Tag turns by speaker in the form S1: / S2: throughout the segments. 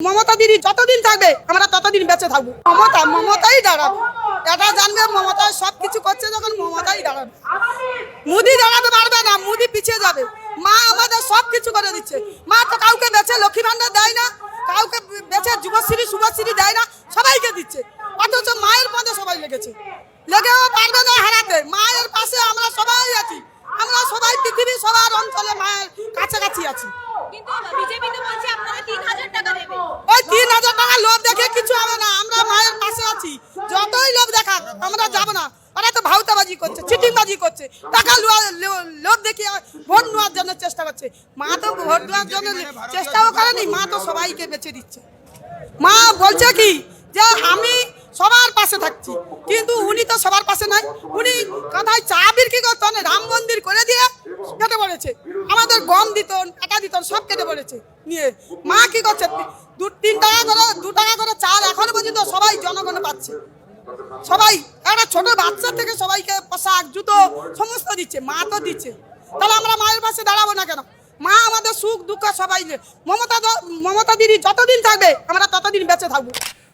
S1: মমতা দিদি যতদিন থাকবে, আমরা ততদিন বেঁচে থাকব। মমতা, মমতাই দাঁড়াবে এটা জানবে, মমতা সব কিছু করছে যখন মমতাই দাঁড়াবে। মুদি দাঁড়াতে পারবে না, মুদি পিছিয়ে যাবে। মা আমাদের সব কিছু করে দিচ্ছে। মা তো কাউকে বেছে লক্ষ্মী ভান্ডার দেয় না, কাউকে বেছে যুবশ্রী শুভশ্রী দেয় না, সবাইকে দিচ্ছে। অথচ মায়ের পদে সবাই লেগেছে। লেগেও পারবে না হারাতে। মায়ের পাশে আমরা সবাই আছি। আমরা সবাই পৃথিবী সবার অঞ্চলে মায়ের কাছাকাছি আছি
S2: কিন্তু বিজেপি তো বলছে আপনারা তিন হাজার টাকা দেবে
S1: ওই তিন হাজার টাকা লোভ দেখে কিছু হবে না আমরা মায়ের পাশে আছি যতই লোভ দেখাক আমরা যাব না ওরা তো ভাউতাবাজি করছে চিটিংবাজি করছে টাকা লুয়া- লো- লোভ দেখিয়ে ভোট নেওয়ার জন্য চেষ্টা করছে মা তো ভোট নেওয়ার জন্য চেষ্টাও করেনি মা তো সবাইকে বেছে দিচ্ছে মা বলছে কি, যে আমি সবার পাশে থাকছি, কিন্তু উনি তো সবার পাশে নাই। উনি কোথায় চা বিক্রি করতেন, রাম মন্দির করে দিয়ে কেটে পড়েছে। আমাদের গম দিত টাকা দিত সব কেটে পড়েছে নিয়ে। মা কি করছে, দু, তিন টাকা করে, দু টাকা করে চাল এখনও পর্যন্ত সবাই জনগণ পাচ্ছে। সবাই, একটা ছোট বাচ্চা থেকে সবাইকে পোশাক, জুতো, সমস্ত দিচ্ছে, মা তো দিচ্ছে। তাহলে আমরা মায়ের পাশে দাঁড়াবো না কেন? মা, আমাদের সুখ, দুঃখ সবাই। মমতা মমতা দিদি যতদিন থাকবে, আমরা ততদিন বেঁচে থাকব।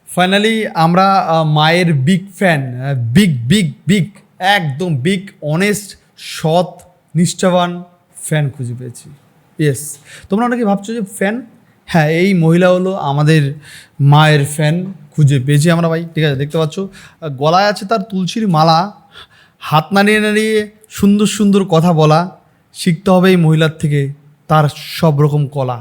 S3: ফাইনালি আমরা মায়ের big fan big big big একদম বিগ অনেস্ট সৎ, নিষ্ঠাবান ফ্যান খুঁজে পেয়েছি। ইয়েস তোমরা অনেকে ভাবছ যে ফ্যান হ্যাঁ এই মহিলা হলো আমাদের মায়ের ফ্যান খুঁজে পেয়েছি আমরা ভাই। ঠিক আছে, দেখতে পাচ্ছ? গলায় আছে তার তুলসীর মালা। হাত নাড়িয়ে নাড়িয়ে সুন্দর সুন্দর কথা বলা শিখতে হবে এই মহিলার থেকে। তার সব রকম কলা।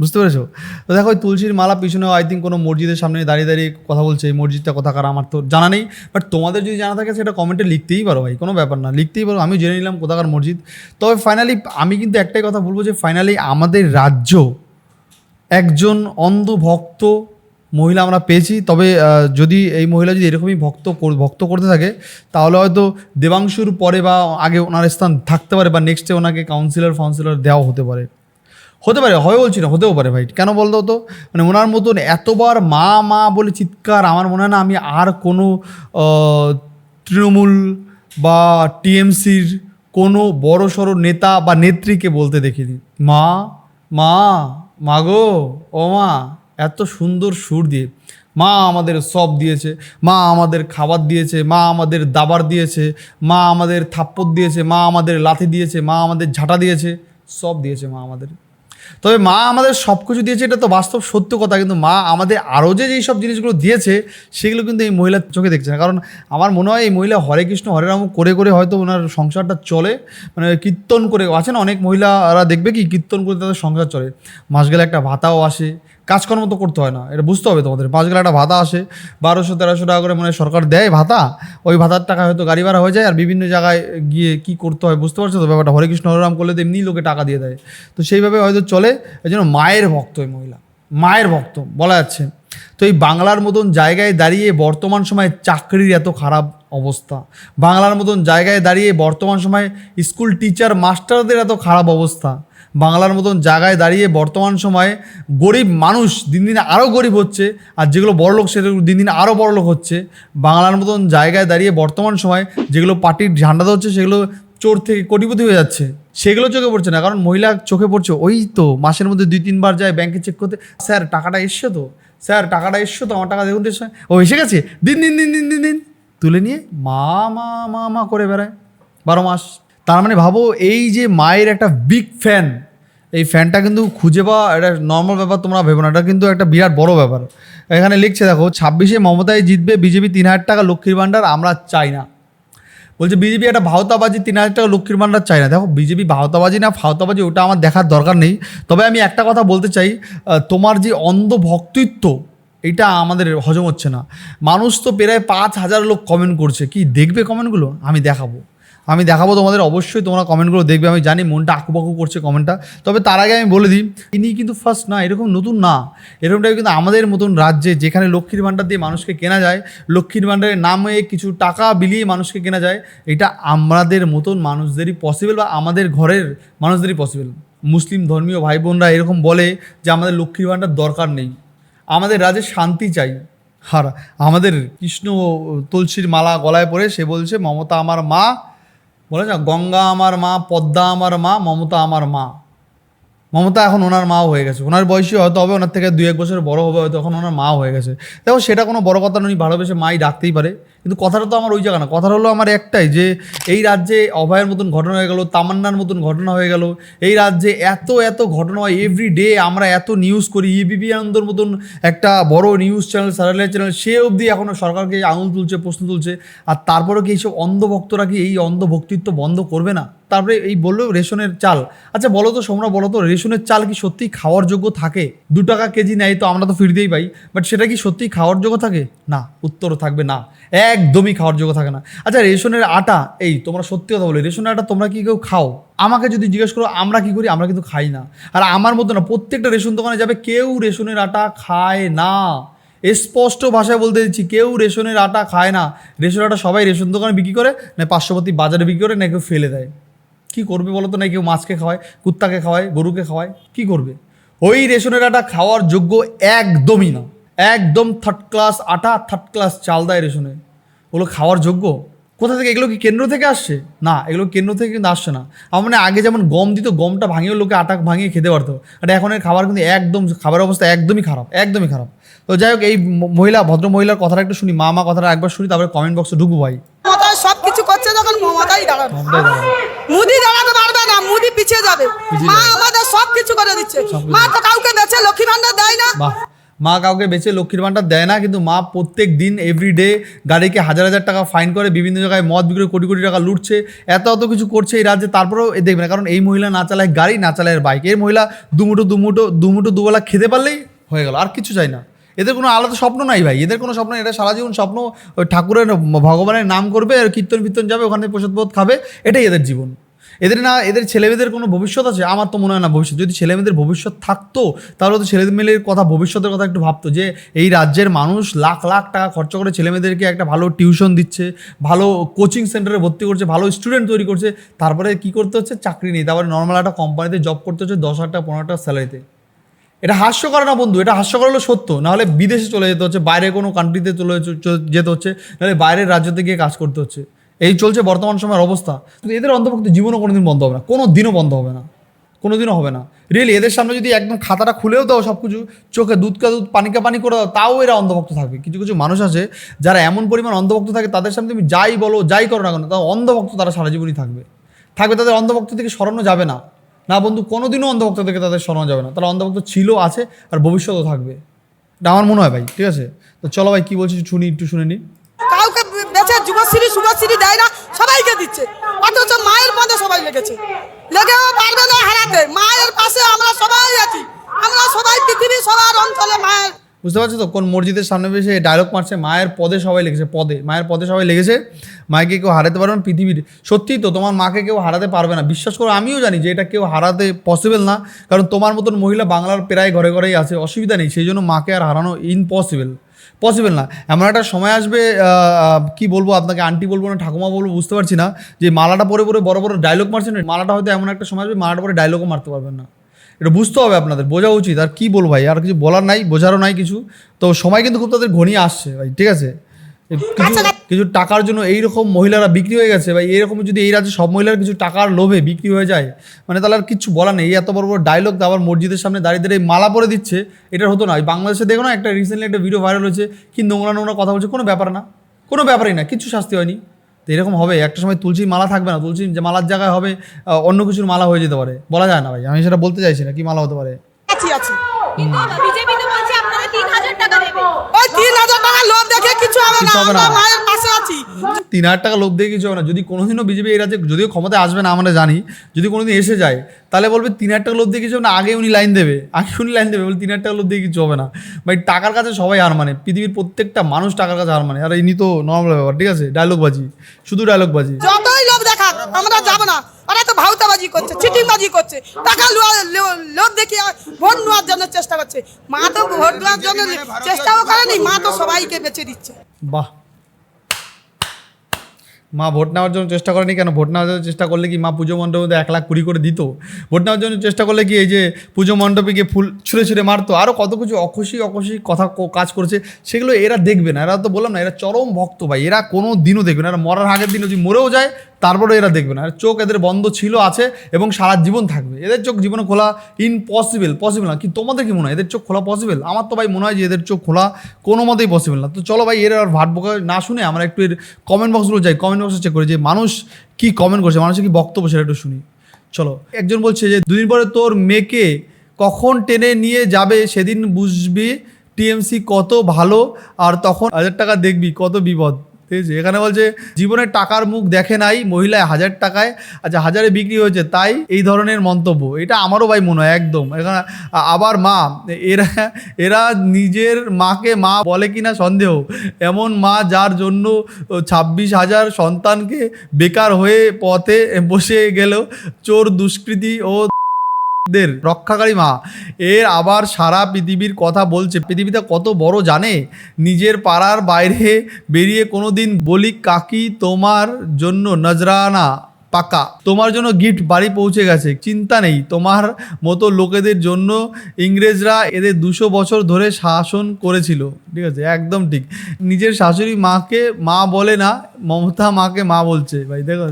S3: বুঝতে পেরেছ? তো দেখো, ওই তুলসীর মালা পিছনে আই থিঙ্ক কোনো মসজিদের সামনে দাঁড়িয়ে দাঁড়িয়ে কথা বলছে, এই মসজিদটা কথা কার আমার তো জানা নেই। বাট তোমাদের যদি জানা থাকে, সেটা কমেন্টে লিখতেই পারো ভাই, কোনো ব্যাপার না, লিখতেই পারো। আমি জেনে নিলাম কোথাকার মসজিদ। তবে ফাইনালি আমি কিন্তু একটাই কথা বলব যে ফাইনালি আমাদের রাজ্য একজন অন্ধ ভক্ত মহিলা আমরা পেয়েছি, তবে যদি এই মহিলা যদি এরকমই ভক্ত ভক্ত করতে থাকে, তাহলে হয়তো দেবাংশুর পরে বা আগে ওনার স্থান থাকতে পারে বা নেক্সটে ওনাকে কাউন্সিলর ফাউন্সিলর দেওয়া হতে পারে। হতে পারে, হয় বলছি না, হতেও পারে ভাই। কেন বলতো তো? মানে ওনার মতন এতবার মা মা বলে চিৎকার, আমার মনে হয় না আমি আর কোনো তৃণমূল বা টিএমসির কোনো বড় সড়ো নেতা বা নেত্রীকে বলতে দেখিনি। মা মা মা গো, ও মা। এত সুন্দর সুর দিয়ে। মা আমাদের সব দিয়েছে, মা আমাদের খাবার দিয়েছে, মা আমাদের দাবার দিয়েছে, মা আমাদের থাপ্পড় দিয়েছে, মা আমাদের লাথি দিয়েছে, মা আমাদের ঝাঁটা দিয়েছে, সব দিয়েছে মা আমাদের। তবে মা আমাদের সব কিছু দিয়েছে, এটা তো বাস্তব সত্য কথা, কিন্তু মা আমাদের আরও যে যেই সব জিনিসগুলো দিয়েছে, সেগুলো কিন্তু এই মহিলার চোখে দেখছে না। কারণ আমার মনে হয় এই মহিলা হরে কৃষ্ণ, হরে রাম করে করে হয়তো ওনার সংসারটা চলে মানে কীর্তন করে, আছে না অনেক মহিলারা দেখবে কি, কীর্তন করে তাদের সংসার চলে। মাস গেলে একটা ভাতাও আসে কাজকর্ম তো করতে হয় না। এটা বুঝতে হবে তোমাদের। পাঁচ গেলে একটা ভাতা আসে। বারোশো, তেরোশো টাকা করে মানে সরকার দেয় ভাতা। ওই ভাতার টাকা হয়তো গাড়ি ভাড়া হয়ে যায় আর বিভিন্ন জায়গায় গিয়ে কি করতে হয় বুঝতে পারছ তো? ব্যাপারটা হরে কৃষ্ণ হরিরাম করলে তো এমনি লোকে টাকা দিয়ে দেয়। তো সেইভাবে হয়তো চলে। এই জন্য মায়ের ভক্ত এই মহিলা। মায়ের ভক্ত, বলা যাচ্ছে। তো এই বাংলার মতন জায়গায় দাঁড়িয়ে বর্তমান সময়ে চাকরির এত খারাপ অবস্থা। বাংলার মতন জায়গায় দাঁড়িয়ে বর্তমান সময়ে স্কুল টিচার, মাস্টারদের এত খারাপ অবস্থা। বাংলার মতন জায়গায় দাঁড়িয়ে বর্তমান সময়ে গরিব মানুষ দিন দিন আরও গরিব হচ্ছে, আর যেগুলো বড়লোক সেগুলো দিন দিন আরও বড়লোক হচ্ছে। বাংলার মতন জায়গায় দাঁড়িয়ে বর্তমান সময়ে যেগুলো পার্টির ঝান্ডা হচ্ছে সেগুলো চোর থেকে কোটিপতি হয়ে যাচ্ছে। সেগুলো চোখে পড়ছে না, কারণ মহিলা চোখে পড়ছে। ওই তো মাসের মধ্যে দুই, তিনবার যায় ব্যাংকে চেক করতে, স্যার, টাকাটা এসছো তো? স্যার, টাকাটা এসছো তো? আমার টাকা দেখুন ও এসে গেছে। দিন দিন দিন দিন দিন দিন, তুলে নিয়ে মা মা মা মা করে বেড়ায়। বারো মাস তার মানে ভাবো এই যে মায়ের একটা বিগ ফ্যান এই ফ্যানটা কিন্তু খুঁজে পাওয়া এটা নর্মাল ব্যাপার তোমরা ভেবো না, এটা কিন্তু একটা বিরাট বড় ব্যাপার। এখানে লিখছে দেখো, ছাব্বিশে মমতায় জিতবে বিজেপি তিন হাজার টাকা লক্ষ্মীর ভাণ্ডার, আমরা চাই না। বলছে বিজেপি একটা ভাওতাবাজি, তিন হাজার টাকা লক্ষ্মীর ভাণ্ডার চাই না। দেখো, বিজেপি ভাওতাবাজি না ফাওতাবাজি, ওটা আমার দেখার দরকার নেই। তবে আমি একটা কথা বলতে চাই তোমার যে অন্ধ ভক্তিত্ব এটা আমাদের হজম হচ্ছে না। মানুষ তো প্রায় পাঁচ হাজার লোক কমেন্ট করছে। কি দেখবে কমেন্টগুলো আমি দেখাবো। আমি দেখাবো তোমাদের, অবশ্যই তোমরা কমেন্টগুলো দেখবে, আমি জানি মনটা আঁকুবাকু করছে কমেন্টটা। তবে তার আগে আমি বলে দিই, ইনি কিন্তু ফার্স্ট না, এরকম নতুন না। এরকমটাই কিন্তু আমাদের মতন রাজ্যে, যেখানে লক্ষ্মীর ভাণ্ডার দিয়ে মানুষকে কেনা যায়, লক্ষ্মীর ভাণ্ডারের নামে কিছু টাকা বিলিয়ে মানুষকে কেনা যায়, এটা আমাদের মতন মানুষদেরই পসিবল বা আমাদের ঘরের মানুষদেরই পসিবল মুসলিম ধর্মীয় ভাই বোনরা এরকম বলে যে আমাদের লক্ষ্মীর ভাণ্ডার দরকার নেই। আমাদের রাজ্যে শান্তি চাই। আর আমাদের কৃষ্ণ তুলসীর মালা গলায় পরে সে বলছে, মমতা আমার মা বলে না গঙ্গা আমার মা, পদ্মা আমার মা, মমতা আমার মা। মমতা এখন ওনার মাও হয়ে গেছে। ওনার বয়সী হয়তো হবে, ওনার থেকে দু এক বছর বড় হবে, হয়তো এখন ওনার মাও হয়ে গেছে। দেখো, সেটা কোনো বড় কথা নয় ভালোবেসে মাই ডাকতেই পারে। কিন্তু কথাটা তো আমার ওই জায়গা না। কথাটা হলো আমার একটাই যে, এই রাজ্যে অভয়ের মতন ঘটনা হয়ে গেল, তামান্নার মতন ঘটনা হয়ে গেল, এই রাজ্যে এত এত ঘটনা হয় এভরি ডে আমরা এত নিউজ করি ইবিপি আনন্দর মতন একটা বড় নিউজ চ্যানেল স্যাটেলাইট চ্যানেল সে অবধি এখনও সরকারকে আঙুল তুলছে, প্রশ্ন তুলছে, আর তারপরেও কি এইসব অন্ধভক্তরা কি এই অন্ধভক্তিত্ব বন্ধ করবে না? তারপরে এই বলল রেশনের চাল। আচ্ছা বলো তো সোমরা, বলো তো রেশনের চাল কি সত্যিই খাওয়ার যোগ্য থাকে? দু টাকা কেজি নেয় তো আমরা তো ফিরতেই পাই বাট সেটা কি সত্যিই খাওয়ার যোগ্য থাকে? না, উত্তরও থাকবে না। একদমই খাওয়ার যোগ্য থাকে না। আচ্ছা রেশনের আটা, এই তোমরা সত্যি কথা বলো, রেশনের আটা তোমরা কি কেউ খাও? আমাকে যদি জিজ্ঞেস করো, আমরা কি করি? আমরা কিন্তু খাই না। আর আমার মতো না, প্রত্যেকটা রেশন দোকানে যাবে, কেউ রেশনের আটা খায় না। স্পষ্ট ভাষায় বলতে দিচ্ছি, কেউ রেশনের আটা খায় না। রেশনের আটা সবাই রেশন দোকানে বিক্রি করে, না পার্শ্ববর্তী বাজারে বিক্রি করে, না কেউ ফেলে দেয়। কি করবে বলো তো? না কেউ মাছকে খাওয়ায়, কুত্তাকে খাওয়ায়, গরুকে খাওয়ায়, কি করবে? ওই রেশনের আটা খাওয়ার যোগ্য একদমই না। একদম থার্ড ক্লাস আটা থার্ড ক্লাস চাল দেয় রেশনে ওগুলো খাওয়ার যোগ্য? কোথা থেকে? এগুলো কি কেন্দ্র থেকে আসছে? না এগুলো কেন্দ্র থেকে কিন্তু আসছে না। আমার মানে আগে যেমন গম দিত গমটা ভাঙিয়ে লোকে আটা ভাঙিয়ে খেতে পারতো। আর এখন এর খাবার কিন্তু একদম খাবার অবস্থা একদমই খারাপ একদমই খারাপ। তো যাই হোক এই মহিলা ভদ্র মহিলার কথাটা একটু শুনি মা মা কথাটা একবার শুনি তারপরে কমেন্ট বক্সে ঢুকবো ভাই।
S1: সব কিছু করছে যখন মমতাই মুদি দাঁড়াতে পারবে না মুদি পিছিয়ে যাবে। মা আমাদের সব কিছু করে দিচ্ছে। মা তো কাউকে বেছে লক্ষ্মী ভান্ডার দেয় না।
S3: মা কাউকে বেঁচে লক্ষ্মীর ভাণ্ডার দেয় না, কিন্তু মা প্রত্যেক দিন এভরিডে গাড়িকে হাজার হাজার টাকা ফাইন করে, বিভিন্ন জায়গায় মদ বিক্রি কোটি কোটি টাকা লুটছে, এত এত কিছু করছে এই রাজ্যে, তারপরেও দেখবে না, কারণ এই মহিলা না চালায় গাড়ি, না চালায় বাইক এই মহিলা দুমুটো দুমুটো দুমুটো দুবেলা খেতে পারলেই হয়ে গেল, আর কিছু চাই না। এদের কোনো আলাদা স্বপ্ন নাই ভাই, এদের কোনো স্বপ্ন এটা সারা জীবন স্বপ্ন ঠাকুরের, ভগবানের নাম করবে, আর কীর্তন ফির্তন যাবে, ওখানে প্রসাদ খাবে, এটাই এদের জীবন। এদের না, এদের ছেলেমেয়েদের কোনো ভবিষ্যৎ আছে? আমার তো মনে হয় না ভবিষ্যৎ। যদি ছেলেমেয়েদের ভবিষ্যৎ থাকতো, তাহলে তো ছেলেমেয়েদের কথা, ভবিষ্যতের কথা একটু ভাবতো যে, এই রাজ্যের মানুষ লাখ লাখ টাকা খরচা করে ছেলেমেয়েদেরকে একটা ভালো টিউশন দিচ্ছে, ভালো কোচিং সেন্টারে ভর্তি করছে, ভালো স্টুডেন্ট তৈরি করছে। তারপরে কি করতে হচ্ছে? চাকরি নেই। তারপরে নর্মাল একটা কোম্পানিতে জব করতে হচ্ছে দশ হাজার টাকা, পনেরো টাকা স্যালারিতে এটা হাস্যকর না বন্ধু? এটা হাস্যকর হলো সত্য। নাহলে বিদেশে চলে যেতে হচ্ছে বাইরে কোনো কান্ট্রিতে চলে যেতে হচ্ছে, নাহলে বাইরের রাজ্যতে গিয়ে কাজ করতে হচ্ছে। এই চলছে বর্তমান সময়ের অবস্থা। কিন্তু এদের অন্তর্ভুক্ত জীবনও কোনোদিন বন্ধ হবে না, কোনো দিনও বন্ধ হবে না, কোনো দিনও হবে না। রিয়েলি এদের সামনে যদি একদম খাতাটা খুলেও দাও সব কিছু চোখে দুধকা দুধ, পানিকা পানি করে দাও, তাও এরা অন্ধভক্ত থাকবে। কিছু কিছু মানুষ আছে যারা এমন পরিমাণ অন্ধভক্ত থাকে, তাদের সামনে তুমি যাই বলো, যাই করো না কেন, তাও অন্ধভক্ত তারা সারা জীবনই থাকবে। থাকবে তাদের অন্ধভক্ত থেকে সরানো যাবে না। না বন্ধু, কোনোদিনও অন্ধভক্ত থেকে তাদের সরানো যাবে না। তারা অন্ধভক্ত ছিল, আছে, আর ভবিষ্যতেও থাকবে। এটা আমার মনে হয় ভাই, ঠিক আছে? তো চলো ভাই, কী বলছিস শুনি, একটু শুনে নি
S1: কাউকে বেছে যুবশ্রী শুভশ্রী দেয় না সবাইকে দিচ্ছে। অথচ মায়ের পদে সবাই লেগেছে। লেগেও পারবে না হারাতে। মায়ের পাশে আমরা সবাই আছি। আমরা সবাই পৃথিবী সবার অঞ্চলে মায়ের
S3: বুঝতে পারছ তো? কোন মসজিদের সামনে বসে ডায়লগ মারছে, মায়ের পদে সবাই লেগেছে, পদে। মায়ের পদে সবাই লেগেছে। মাকে কেউ হারাতে পারবে না, পৃথিবীর। সত্যিই তো, তোমার মাকে কেউ হারাতে পারবে না। বিশ্বাস করো, আমিও জানি যে এটা কেউ হারাতে পসিবল না, কারণ তোমার মতন মহিলা বাংলার প্রায় ঘরে ঘরেই আছে, অসুবিধা নেই। সেই জন্য মাকে আর হারানো ইম্পসিবল পসিবল না। এমন একটা সময় আসবে কি বলব আপনাকে আন্টি বলব না, ঠাকুমা বলব, বুঝতে পারছি না, যে মালাটা পরে পরে বড় বড় ডায়লগ মারছেন মালাটা হয়তো এমন একটা সময় আসবে, মালাটা পরে ডায়লগও মারতে পারবেন না। এটা বুঝতে হবে আপনাদের, বোঝা উচিত। আর কি বলব ভাই, আর কিছু বলার নাই, বোঝারও নাই কিছু। তো সময় কিন্তু খুব তাদের ঘনিয়ে আসছে ভাই, ঠিক আছে? কিছু কিছু টাকার জন্য এইরকম মহিলারা বিক্রি হয়ে গেছে ভাই। এরকম যদি এই রাজ্যে সব মহিলার কিছু টাকার লোভে বিক্রি হয়ে যায় মানে তাহলে আর কিছু বলার নেই। এই এত বড় বড় ডায়লগ আবার মসজিদের সামনে দাঁড়িয়ে দাঁড়িয়ে মালা পরে দিচ্ছে এটা হতো না। ওই বাংলাদেশে দেখো না একটা রিসেন্টলি একটা ভিডিও ভাইরাল হয়েছে কি নোংরা নোংরা কথা বলছে কোনো ব্যাপার না। কোনো ব্যাপারই না কিছু শাস্তি হয়নি। তো এরকম হবে একটা সময় তুলসীর মালা থাকবে না তুলসী যে মালার জায়গায় হবে অন্য কিছুর মালা হয়ে যেতে পারে। বলা যায় না ভাই। আমি সেটা বলতে চাইছি না কি মালা হতে পারে।
S1: আছি আছি। কিছু হবে না।
S3: তিন হাজার টাকা লোভ দিয়ে কিছু হবে না। যদি কোনোদিনও বিজেপি এই রাজ্যে যদিও ক্ষমতায় আসবে না আমরা জানি। যদি কোনোদিন এসে যায় তাহলে বলবে তিন হাজার টাকা লোভ দিয়ে কিছু হবে না আগে উনি লাইন দেবে। আগে উনি লাইন দেবে বলে তিন হাজার টাকা লোভ দিয়ে কিছু হবে না। ভাই টাকার কাছে সবাই হার মানে। পৃথিবীর প্রত্যেকটা মানুষ টাকার কাছে হার মানে। আর ইনি তো নর্মাল ব্যাপার ঠিক আছে? ডায়লগ বাজি শুধু ডায়লগ বাজি
S1: যতই লোভ দেখাক আমরা যাব না। ওরা তো ভাউতাবাজি করছে চিটিংবাজি করছে। টাকা লোভ দেখিয়ে ভোট নেওয়ার জন্য চেষ্টা করছে। মা তো ভোট নেওয়ার জন্য চেষ্টাও করেনি মা তো সবাইকে বেছে দিচ্ছে।
S3: বাহ। মা ভোট নেওয়ার জন্য চেষ্টা করেনি কেন? ভোট নেওয়ার জন্য চেষ্টা করলে কি মা পুজো মণ্ডপে এক লাখ কুড়ি করে দিত? ভোট নেওয়ার জন্য চেষ্টা করলে কি এই যে পুজো মণ্ডপে গিয়ে ফুল ছুঁড়ে ছুঁড়ে মারতো? আরও কত কিছু অখুশি অখুশি কথা কাজ করেছে, সেগুলো এরা দেখবে না। এরা তো বললাম না, এরা চরম ভক্ত ভাই। এরা কোনো দিনও দেখবে না। এরা মরার আগের দিন যদি মরেও যায় তারপরে এরা দেখবে না। আর চোখ এদের বন্ধ ছিল, আছে, এবং সারা জীবন থাকবে। এদের চোখ জীবনে খোলা ইম্পসিবল পসিবল না। কি তোমাদের কি মনে হয়? এদের চোখ খোলা পসিবল আমার তো ভাই মনে হয় যে এদের চোখ খোলা কোনো মতেই পসিবল না। তো চলো ভাই, এর আর ভাট না শুনে আমরা একটু এর কমেন্ট বক্সগুলো যাই। কমেন্ট বক্সে চেক করি যে মানুষ কি কমেন্ট করছে, মানুষের কি বক্তব্য সেটা একটু শুনি। চলো, একজন বলছে যে, দুদিন পরে তোর মেয়েকে কখন টেনে নিয়ে যাবে? সেদিন বুঝবি টিএমসি কত ভালো, আর তখন হাজার টাকা দেখবি কত বিপদ। ঠিক আছে এখানে বলছে জীবনের টাকার মুখ দেখে নাই, মহিলায় হাজার টাকায় আচ্ছা হাজারে বিক্রি হয়েছে, তাই এই ধরনের মন্তব্য। এটা আমারও ভাই মনে হয়, একদম। এখানে আবার মা, এরা এরা নিজের মাকে মা বলে কিনা সন্দেহ। এমন মা যার জন্য ছাব্বিশ হাজার সন্তানকে বেকার হয়ে পথে বসে গেল, চোর, দুষ্কৃতি ও দের রক্ষাকারী মা। এর আবার সারা পৃথিবীর কথা বলছে। পৃথিবীতে কত বড় জানে? নিজের পাড়ার বাইরে বেরিয়ে কোনো দিন বলি, কাকি তোমার জন্য নজরানা পাকা। তোমার জন্য গিফট বাড়ি পৌঁছে গেছে। চিন্তা নেই, তোমার মতো লোকেদের জন্য ইংরেজরা এদের দুশো বছর ধরে শাসন করেছিল। ঠিক আছে, একদম ঠিক। নিজের শাশুড়ি মাকে মা বলে না, মমতা মাকে মা বলছে। ভাই, দেখো,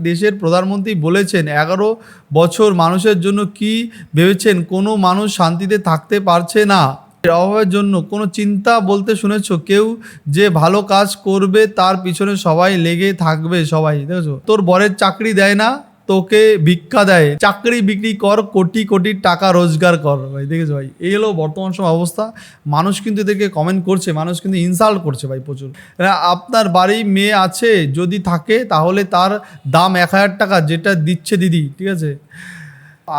S3: দেশের প্রধানমন্ত্রী বলেছেন, এগারো বছর মানুষের জন্য কি ভেবেছেন? কোনো মানুষ শান্তিতে থাকতে পারছে না। অভাবের জন্য কোনো চিন্তা বলতে শুনেছো? কেউ যে ভালো কাজ করবে, তার পিছনে সবাই লেগে থাকবে সবাই, দেখেছ? তোর বরের চাকরি দেয় না, তোকে ভিক্ষা দেয়। চাকরি বিক্রি কর, কোটি কোটি টাকা রোজগার কর, ভাই, দেখেছ ভাই? এই হলো বর্তমান সময় অবস্থা। মানুষ কিন্তু এদেরকে কমেন্ট করছে, মানুষ কিন্তু ইনসাল্ট করছে ভাই, প্রচুর। এরা আপনার বাড়ি মেয়ে আছে, যদি থাকে, তাহলে তার দাম এক হাজার টাকা, যেটা দিচ্ছে দিদি, ঠিক আছে?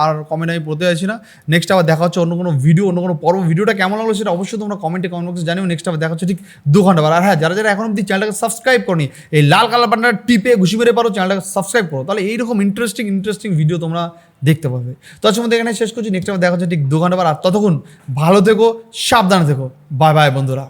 S3: আর কমেন্ট আমি পড়তে চাইছি না। নেক্সট আবার দেখা হচ্ছে অন্য কোনো ভিডিও অন্য কোনো পর্ব। ভিডিওটা কেমন লাগল সেটা অবশ্যই তোমরা কমেন্টে কমেন্ট বক্সে জানিও। নেক্সট আবার দেখা হচ্ছে ঠিক দু ঘণ্টা পর। আর হ্যাঁ যারা যারা এখন অব্দি চ্যানেলটাকে সাবস্ক্রাইব করনি, এই লাল কালার বাটনটা টিপে ঘুষি মেরে পারো চ্যানেলটাকে সাবস্ক্রাইব করো। তাহলে এইরকম ইন্টারেস্টিং ইন্টারেস্টিং ভিডিও তোমরা দেখতে পাবে। তো আজকের মধ্যে এখানে শেষ করছি। নেক্সট আবার দেখা হচ্ছে ঠিক দু ঘণ্টা পর। আর ততক্ষণ ভালো থেকো, সাবধানে থেকো। বাই বাই বন্ধুরা।